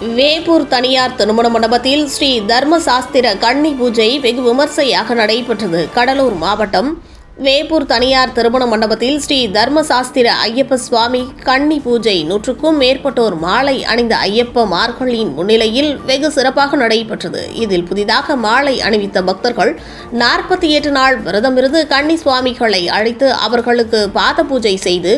வேப்பூர் தனியார் திருமண மண்டபத்தில் ஸ்ரீ தர்மசாஸ்திர கன்னி பூஜை வெகு விமர்சையாக நடைபெற்றது. கடலூர் மாவட்டம் வேப்பூர் தனியார் திருமண மண்டபத்தில் ஸ்ரீ தர்மசாஸ்திர ஐயப்ப சுவாமி கன்னி பூஜை நூற்றுக்கும் மேற்பட்டோர் மாலை அணிந்த ஐயப்ப மார்களின் முன்னிலையில் வெகு சிறப்பாக நடைபெற்றது. இதில் புதிதாக மாலை அணிவித்த பக்தர்கள் நாற்பத்தி எட்டு நாள் விரதமிருந்து கன்னி சுவாமிகளை அழைத்து அவர்களுக்கு பாத பூஜை செய்து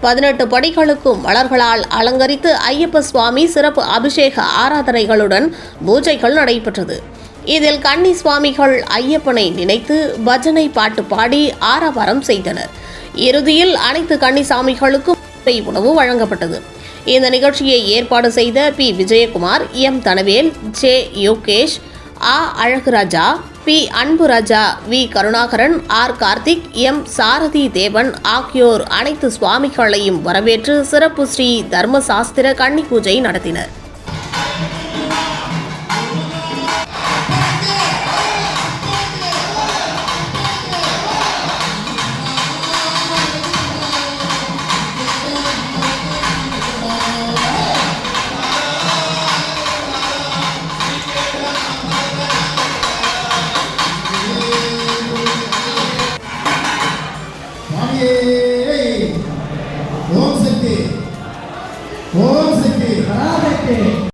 பதினெட்டு படிகளுக்கும் மலர்களால் அலங்கரித்து ஐயப்ப சுவாமி சிறப்பு அபிஷேக ஆராதனைகளுடன் பூஜைகள் நடைபெற்றது. இதில் கன்னி சுவாமிகள் ஐயப்பனை நினைத்து பஜனை பாட்டு பாடி ஆரவாரம் செய்தனர். இறுதியில் அனைத்து கன்னிசாமிகளுக்கும் உணவு வழங்கப்பட்டது. இந்த நிகழ்ச்சியை ஏற்பாடு செய்த P. Vijayakumar M. Thanavel J. Yogesh ஆ. Azhaguraja P. Anburaja V. Karunakaran R. Karthik M. Sarathi Devan ஆகியோர் அனைத்து சுவாமிகளையும் வரவேற்று சிறப்பு ஸ்ரீ தர்மசாஸ்திர கன்னி பூஜை நடத்தினர். ಓಂ ಸಿಕ್ಕಿ ಹರಾದಕ್ಕೆ